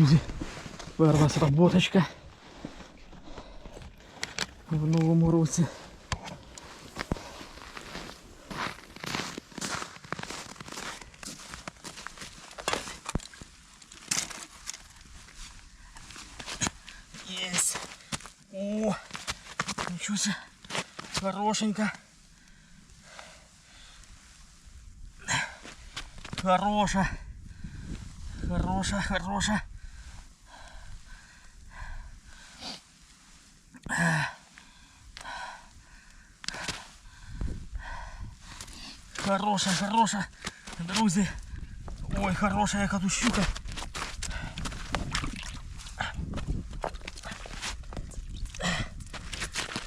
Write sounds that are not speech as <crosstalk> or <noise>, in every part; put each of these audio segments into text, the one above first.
друзі. Перша сработочка. В новому році. Есть. О, ничего себе. Хорошенько. Хороша. Хороша, хороша. Хороша, хороша. Друзі. Ой, хороша яка тут щука.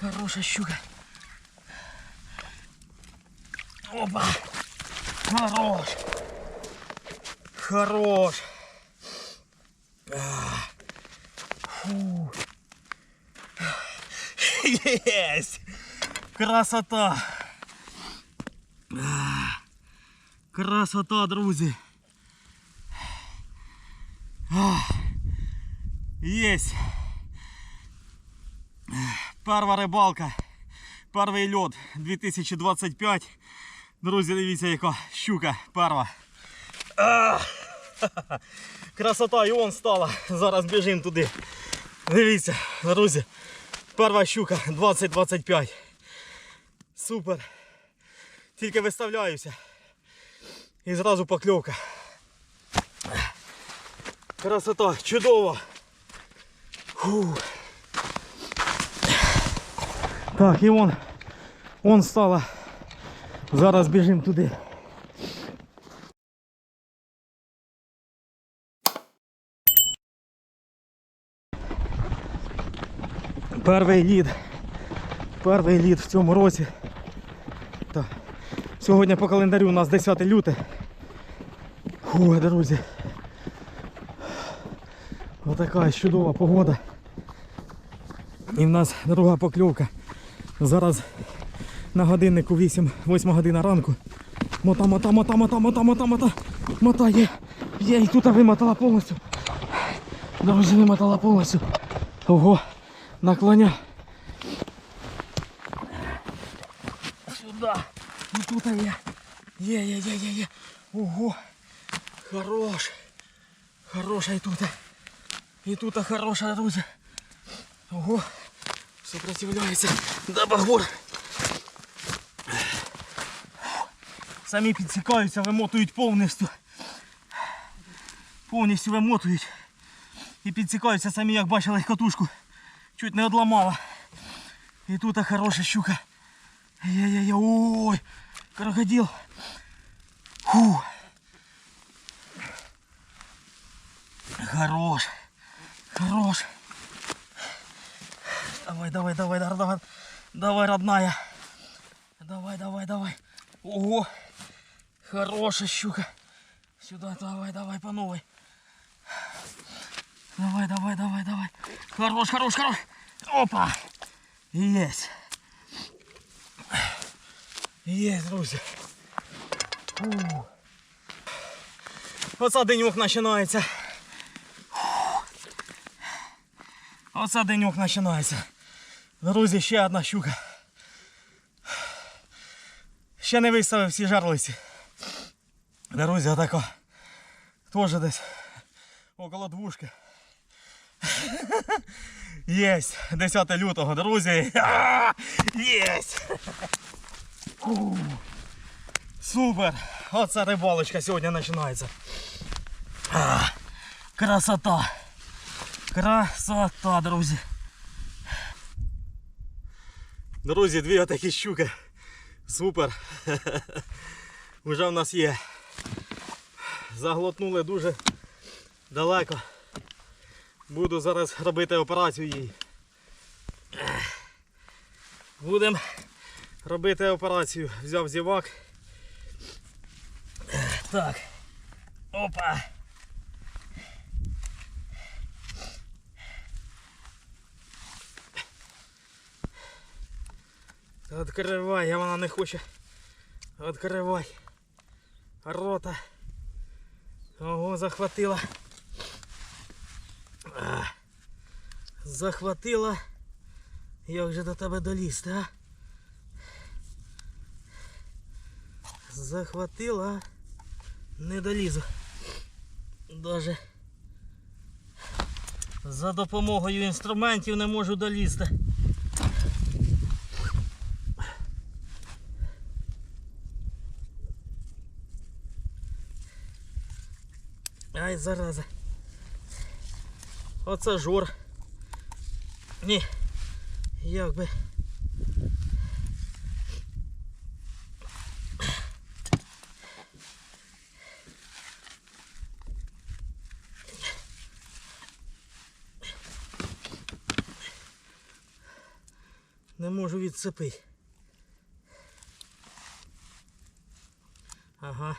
Хороша щука. Опа. Хорош. Хорош. Фу. <laughs> Есть. Красота. А. Красота, друзі. А. Єсть. Перша рибалка. Перший льот 2025. Друзі, дивіться, яка щука перша. А! Красота і он стала. Зараз біжимо туди. Дивіться, друзі. Перша щука 2025. Супер. Тільки виставляюся. І зразу покльовка. Красота, чудово. Фу. Так, і вон, вон стала. Зараз біжимо туди. Перший лід. Перший лід в цьому році. Так. Сьогодні по календарю у нас 10 люте. Фу, друзі. Отака чудова погода. І в нас друга покльовка. Зараз на годиннику 8, 8 година ранку. Мота, мота, мота, мота, мота, мота, мота. Мота є. Є, і тут вимотала повністю. Друзі, вимотала повністю. Ого, наклоня. тут є. Є, є, є, є, є. Ого. Хорош. Хороша і тут. І тут хороша, друзі. Ого. Сопротивляється. Да багор. Самі підсікаються, вимотують повністю. Повністю вимотують. І підсікаються самі, як бачили катушку. Чуть не одламала. І тут хороша щука. Є-є-є, ой, крокодил. Фу. Хорош. Хорош. Давай, давай, давай, давай, давай. Давай, родная. Давай, давай, давай. Ого. Хорошая щука. Сюда, давай, давай, по новой. Давай, давай, давай, давай. Хорош, хорош, хорош. Опа. Есть. Есть, друзі. Фу. Оце денюк починається. Оце денюк починається. Друзі, ще одна щука. Ще не виставив всі жарлиці. Друзі, отако. Теж десь около двушки. <laughs> Єсть! 10 лютого, друзі. <laughs> Єсть! Супер! Оце рибалочка сьогодні починається. Красота! Красота, друзі! Друзі, дві отакі щуки. Супер. <laughs> Уже в нас є. Заглотнули дуже далеко. Буду зараз робити операцію їй. Будемо робити операцію. Взяв зівак. Так. Опа. Откривай, а вона не хоче. Откривай. Рота. Ого, захватила. Захватила. Як же до тебе долізти, а? Захватила. Не долізу. Даже за допомогою інструментів не можу долізти. Ай, зараза. Оце жур. Ні. Як би. можу відцепити. Ага.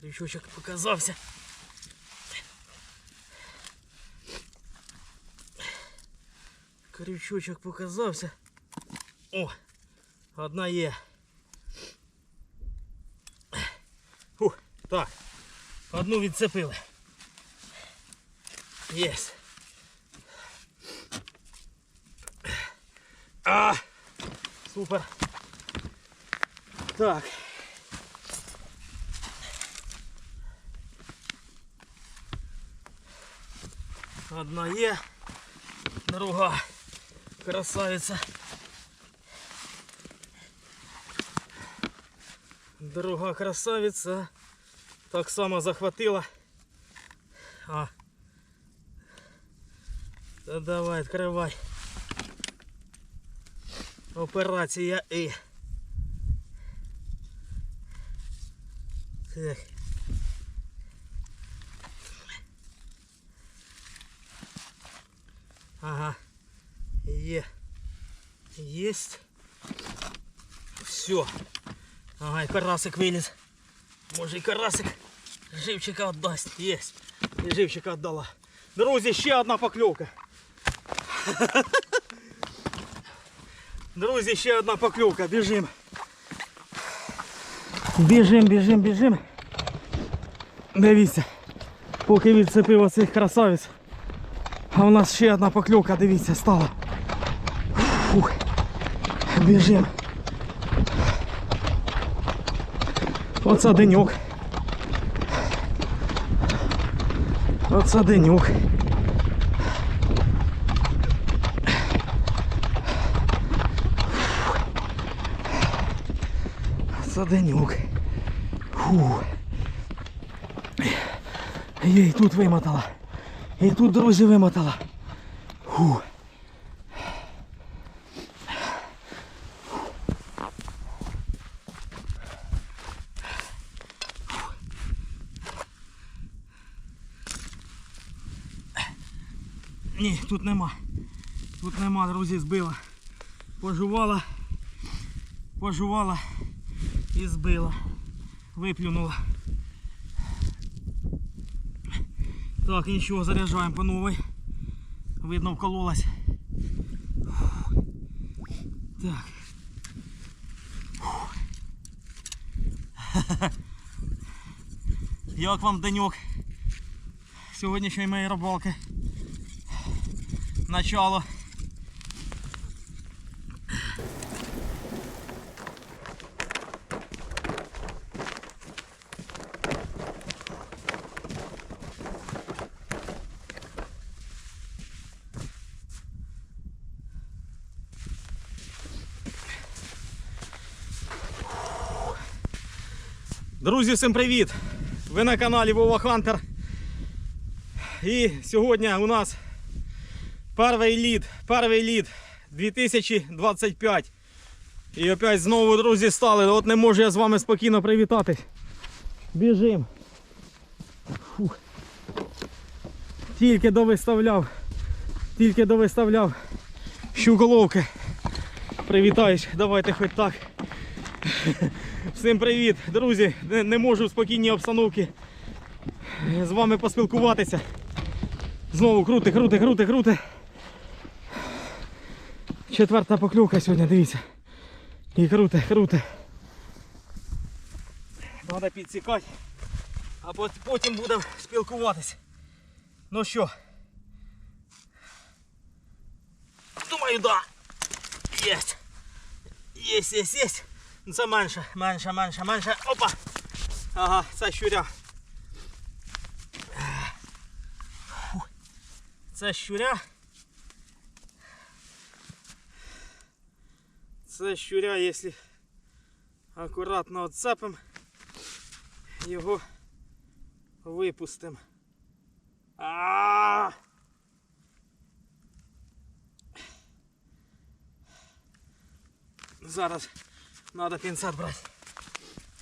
Крючочок показався. Крючочок показався. О, одна є. Фух, так. Одну відцепили. Єс. А! Супер. Так. Одна є, друга красавиця. Друга красавиця. Так само захватила. А. Та давай, відкривай. Операція І. Так. Ага. Є. Єсть. Все. Ага, і карасик виліз. Може і карасик живчика віддасть. Єсть. І живчика віддала. Друзі, ще одна покльовка. <laughs> Друзі, ще одна покльовка. Біжим. Біжим, біжим, біжим. Дивіться. Поки відцепив оцих красавець. А у нас ще одна покльовка, дивіться, стала. Фух. Біжим. Оце деньок. Оце деньок. Деньок. Фух. Я і тут вимотала. І тут, друзі, вимотала. Фу. Ні, тут нема. Тут нема, друзі, збила. Пожувала, пожувала і збила. Виплюнула. Так, нічого, заряджаємо по новій. Видно, вкололась. Так. Як вам деньок сьогоднішньої моєї рибалки? Начало. Друзі, всім привіт! Ви на каналі Вова Хантер. І сьогодні у нас перший лід, перший лід 2025. І опять знову, друзі, стали. От не можу я з вами спокійно привітатись. Біжим. Фух. Тільки довиставляв, тільки довиставляв щуголовки. Привітаюсь, давайте хоч так. <laughs> Всім привіт, друзі! Не, можу в спокійній обстановці з вами поспілкуватися. Знову крути, крути, крути, крути. Четверта покльовка сьогодні, дивіться. І круте, круте. Треба підсікати, а потім будемо спілкуватися. Ну що? думаю, да. Єсть. Єсть, єсть, єсть. Це менше, менше, менше, менше. Опа. Ага, це щуря. Це щуря. Це щуря, якщо акуратно отцепимо, його випустимо. А! Зараз треба пінцет брати,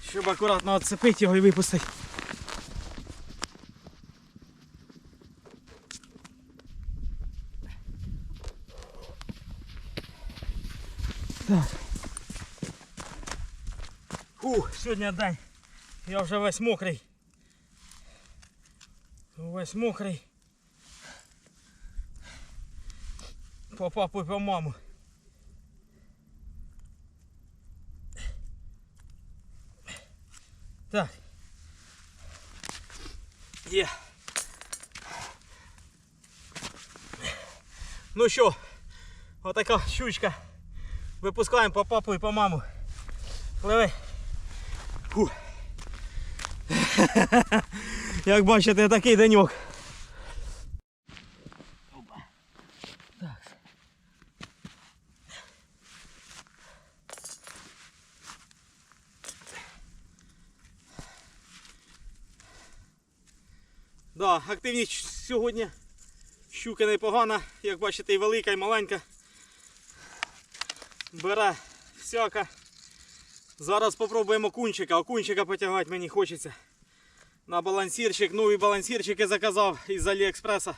щоб акуратно отцепити його і випустити. Так. Фу, сьогодні день. Я вже весь мокрий. Весь мокрий. По папу і по маму. Так. Є. Ну що, отака щучка. Випускаємо по папу і по маму. Пливи. <laughs> Як бачите, такий деньок. Активність сьогодні щука непогана, як бачите, і велика, і маленька. Бере всяка. Зараз спробуємо кунчика. Окунчика потягати мені хочеться. На балансірчик. Нові балансірчики заказав із Аліекспреса.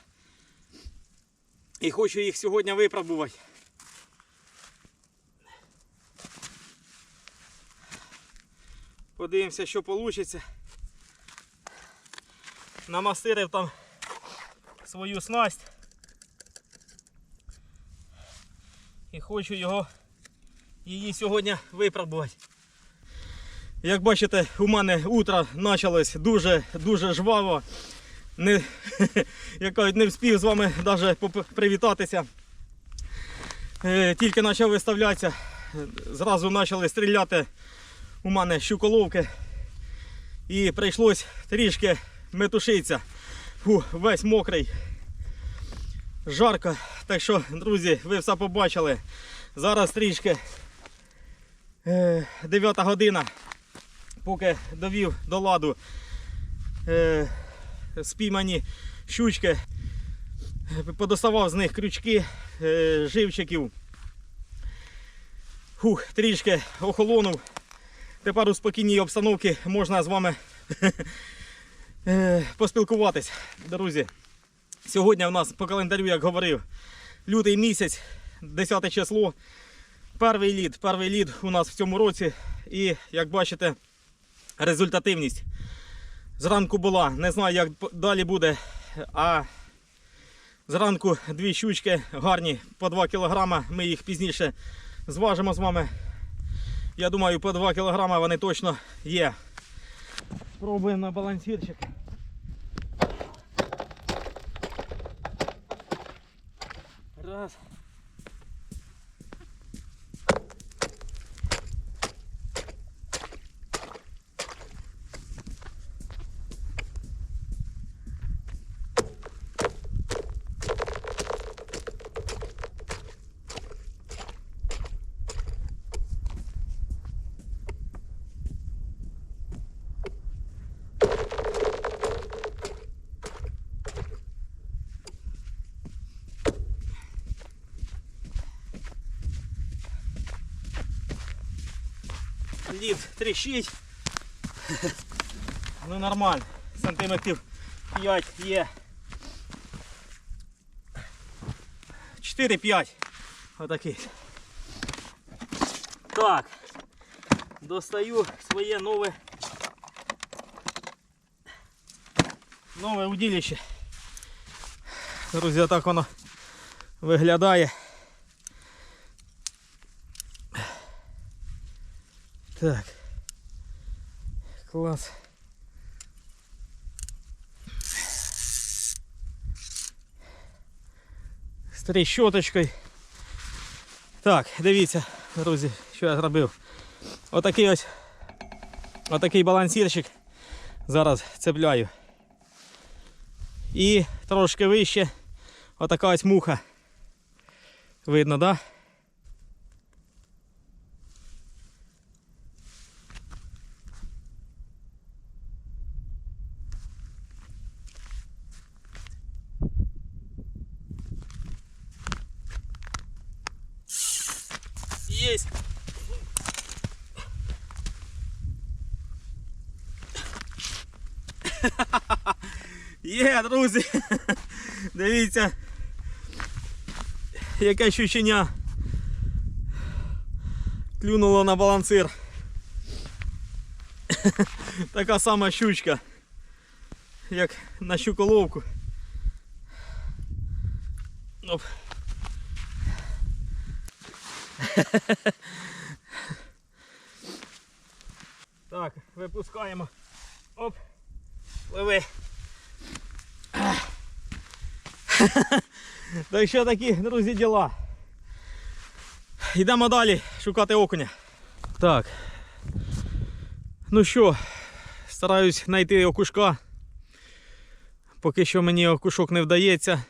І хочу їх сьогодні випробувати. Подивимося, що вийде. Намастирив там свою снасть. І хочу його її сьогодні випробувати. Як бачите, у мене утро почалось дуже дуже жваво. Не, <laughs> я кажуть, не встиг з вами навіть привітатися. Е, Тільки почав виставлятися, зразу почали стріляти у мене щуколовки. І прийшлось трішки метушитися. Фу, весь мокрий. Жарко. Так що, друзі, ви все побачили. Зараз трішки 9 година, поки довів до ладу е, спіймані щучки, подоставав з них крючки, е, живчиків. Фух, трішки охолонув. Тепер у спокійній обстановці можна з вами е, поспілкуватись, друзі. Сьогодні у нас по календарю, як говорив, лютий місяць, 10 число. Перший лід, перший лід у нас в цьому році. І як бачите, результативність зранку була. Не знаю, як далі буде. А зранку дві щучки гарні по 2 кг. Ми їх пізніше зважимо з вами. Я думаю, по 2 кг вони точно є. Пробуємо на балансирчик. Раз. Лід тріщить. <laughs> Ну нормально. Сантиметрів 5 є. 4-5. Отакий. Так. Достаю своє нове нове удилище. Друзі, отак воно виглядає. Так. Класс. С трещоточкой. Так, дивіться, друзі, що я зробив. Отакий ось отакий балансірчик зараз цепляю. І трошки вище отака ось муха. Видно, так? Да? Есть. Є, друзі. Дивіться. Яке щучення. Клюнуло на балансир. Така сама щучка, як на щуколовку. Оп. Так, випускаємо. Оп. Пливи. Так що такі, друзі, діла. Йдемо далі шукати окуня. Так. Ну що, стараюсь знайти окушка. Поки що мені окушок не вдається.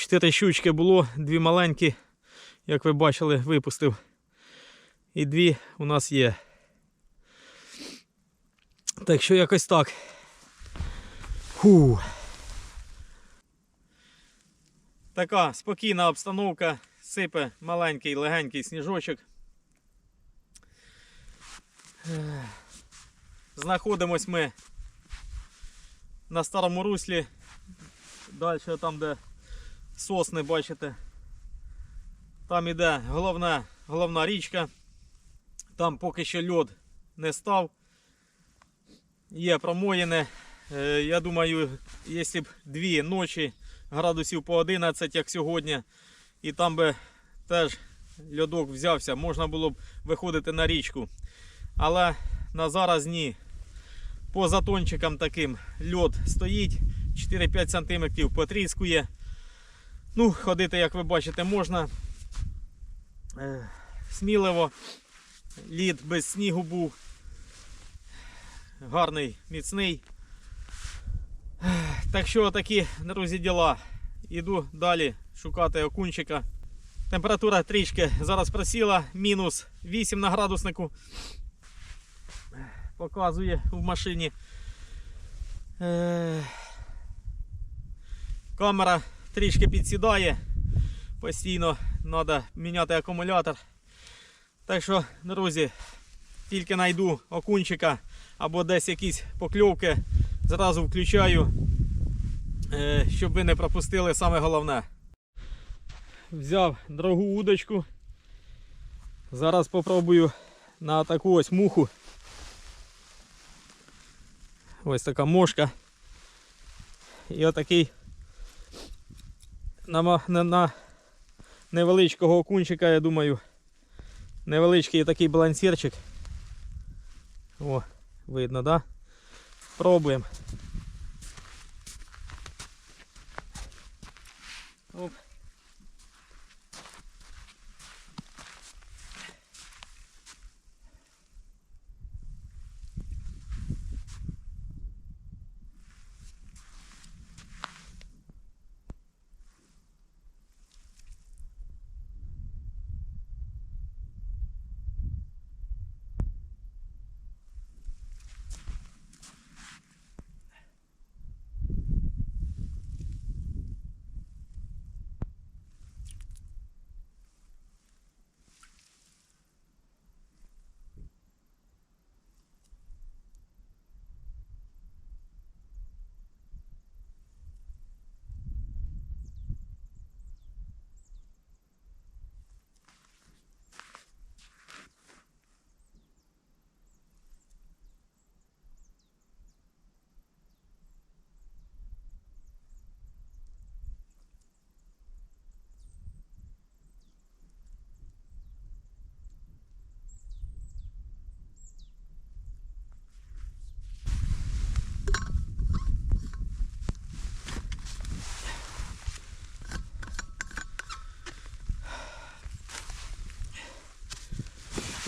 Чотири щучки було, дві маленькі, як ви бачили, випустив. І дві у нас є. Так що якось так. Фу. Така спокійна обстановка, сипе маленький легенький сніжочок. Знаходимось ми на старому руслі. Далі там, де сосни, бачите. Там іде головна, головна річка. Там поки що льод не став. Є промоїни. Е, Я думаю, якщо б дві ночі градусів по 11, як сьогодні, і там би теж льодок взявся, можна було б виходити на річку. Але на зараз ні. По затончикам таким льод стоїть, 4-5 см потріскує. Ну, ходити, як ви бачите, можна. Е, Сміливо. Лід без снігу був. Гарний, міцний. Так що такі, друзі, діла. Іду далі шукати окунчика. Температура трішки зараз просіла, мінус 8 на градуснику. Показує в машині. Е, Камера трішки підсідає. Постійно треба міняти акумулятор. Так що, друзі, тільки знайду окунчика або десь якісь покльовки, зразу включаю, е, щоб ви не пропустили саме головне. Взяв дорогу удочку. Зараз попробую на таку ось муху. Ось така мошка. І отакий на, на, на невеличкого окунчика, я думаю. Невеличкий такий балансірчик. О, видно, да? Пробуємо.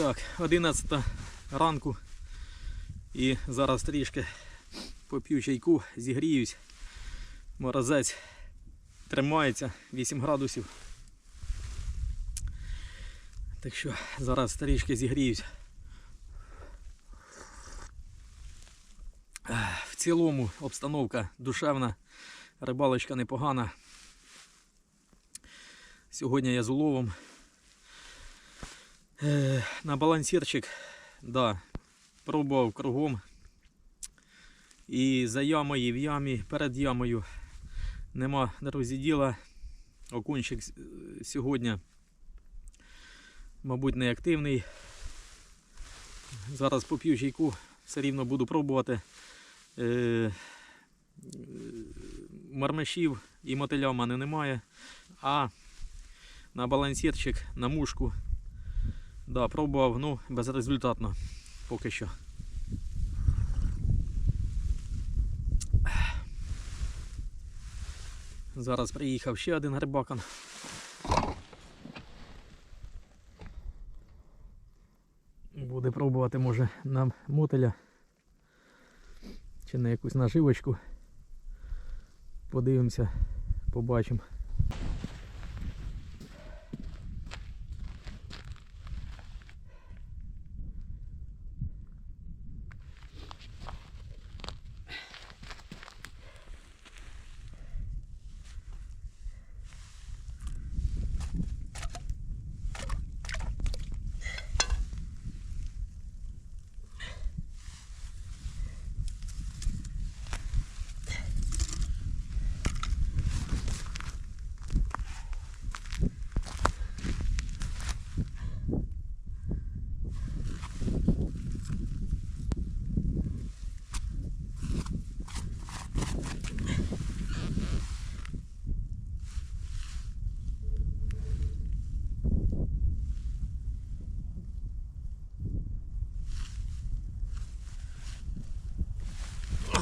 Так, 11 ранку. І зараз трішки поп'ю чайку, зігріюсь. Морозець тримається 8 градусів. Так що зараз трішки зігріюсь. В цілому обстановка душевна, рибалочка непогана. Сьогодні я з уловом. На балансірчик, да, пробував кругом. І за ямою, в ямі, перед ямою нема друзі діла. Окунчик сьогодні, мабуть, не активний. Зараз поп'ю чайку, все рівно буду пробувати. Е, Мармешів і мотиля в мене немає. А на балансірчик, на мушку. Да, пробував, ну, безрезультатно поки що. Зараз приїхав ще один грибакан. Буде пробувати, може, нам мотеля чи на якусь наживочку. Подивимося, побачимо.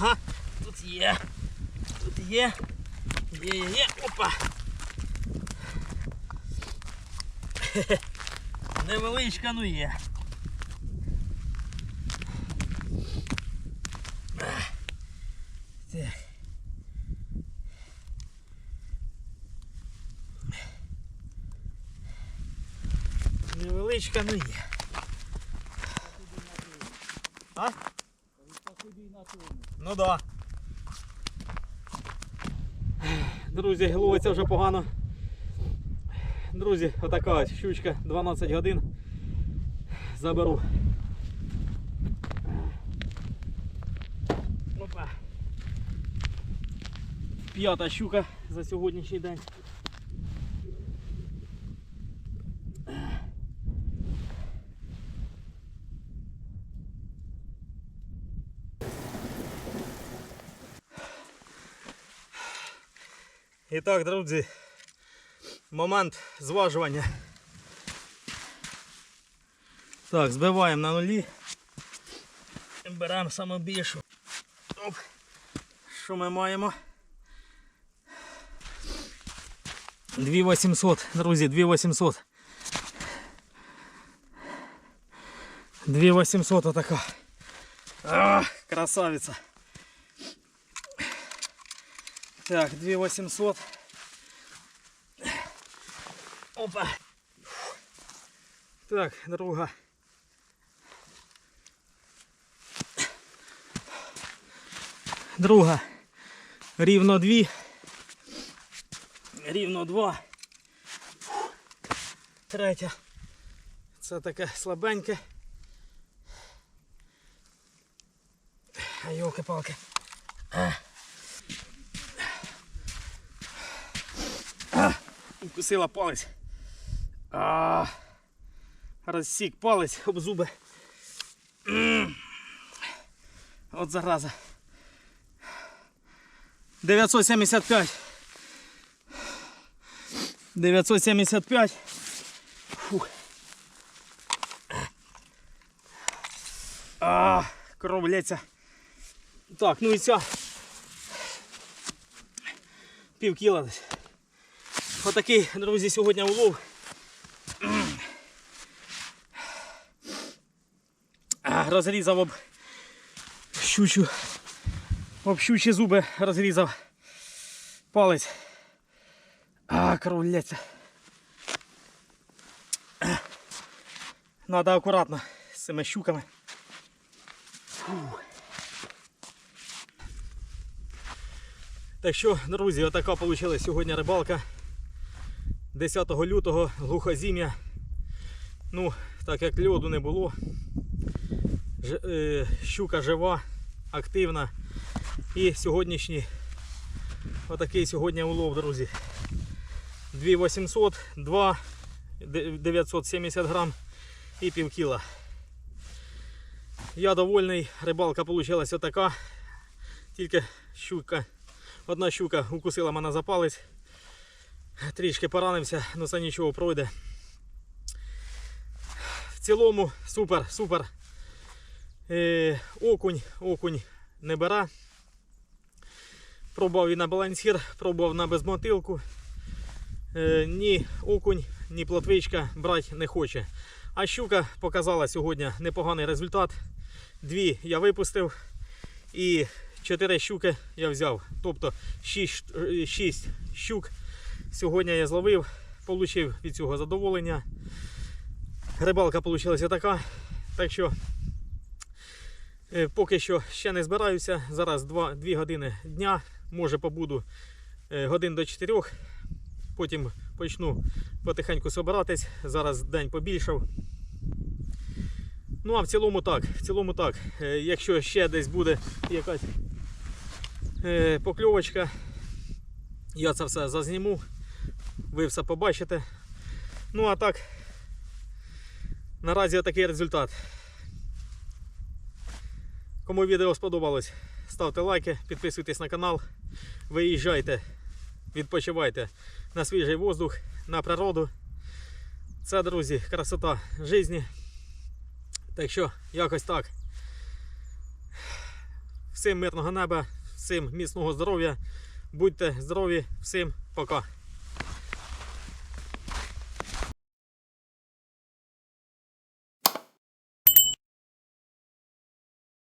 Ага, тут є. Тут є. Є, є, є. Опа. <laughs> Невеличка, ну є. Так. Невеличка, ну є. А? Ну да. Друзі, ловиться вже погано. Друзі, отака ось щучка 12 годин. Заберу. Опа. П'ята щука за сьогоднішній день. І так, друзі, момент зважування. Так, збиваємо на нулі. Беремо саме. Оп. Що ми маємо? 2800, друзі, 2800. 2800 отака. А, красавиця. Так, 2800. Опа. Так, друга. Друга. Рівно дві. Рівно два. Третя. Це таке слабеньке. А йолки-палки. Укусила палець. А, розсік палець об зуби. От зараза. 975. 975. Фух. А, кров лється. Так, ну і ця. Пів кіла десь. Отакий, друзі, сьогодні улов. розрізав об щучу. Об щучі зуби розрізав палець. А, кров лється. Надо акуратно з цими щуками. Так що, друзі, отака вийшла сьогодні рибалка. 10 лютого, глухозім'я. Ну, так як льоду не було. Е, щука жива, активна. І сьогоднішній отакий сьогодні улов, друзі. 2800, 2 970 грам і пів кіла. Я довольний, рибалка вийшла така. Тільки щука, одна щука укусила мене за палець. Трішки поранився, але це нічого пройде. В цілому супер, супер. Е, окунь, окунь не бере. Пробував і на балансір, пробував на безмотилку. Е, ні окунь, ні плотвичка брати не хоче. А щука показала сьогодні непоганий результат. Дві я випустив і чотири щуки я взяв. Тобто 6, 6 щук сьогодні я зловив, отримав від цього задоволення. Рибалка вийшла така. Так що е, поки що ще не збираюся. Зараз 2, 2 години дня. Може побуду е, годин до 4. Потім почну потихеньку збиратись. Зараз день побільшав. Ну а в цілому так, в цілому так. Е, Якщо ще десь буде якась покльовочка, я це все зазніму, ви все побачите. Ну а так, наразі такий результат. Кому відео сподобалось, ставте лайки, підписуйтесь на канал, виїжджайте, відпочивайте на свіжий воздух, на природу. Це, друзі, красота житті. Так що, якось так. Всім мирного неба, всім міцного здоров'я. Будьте здорові, всім пока.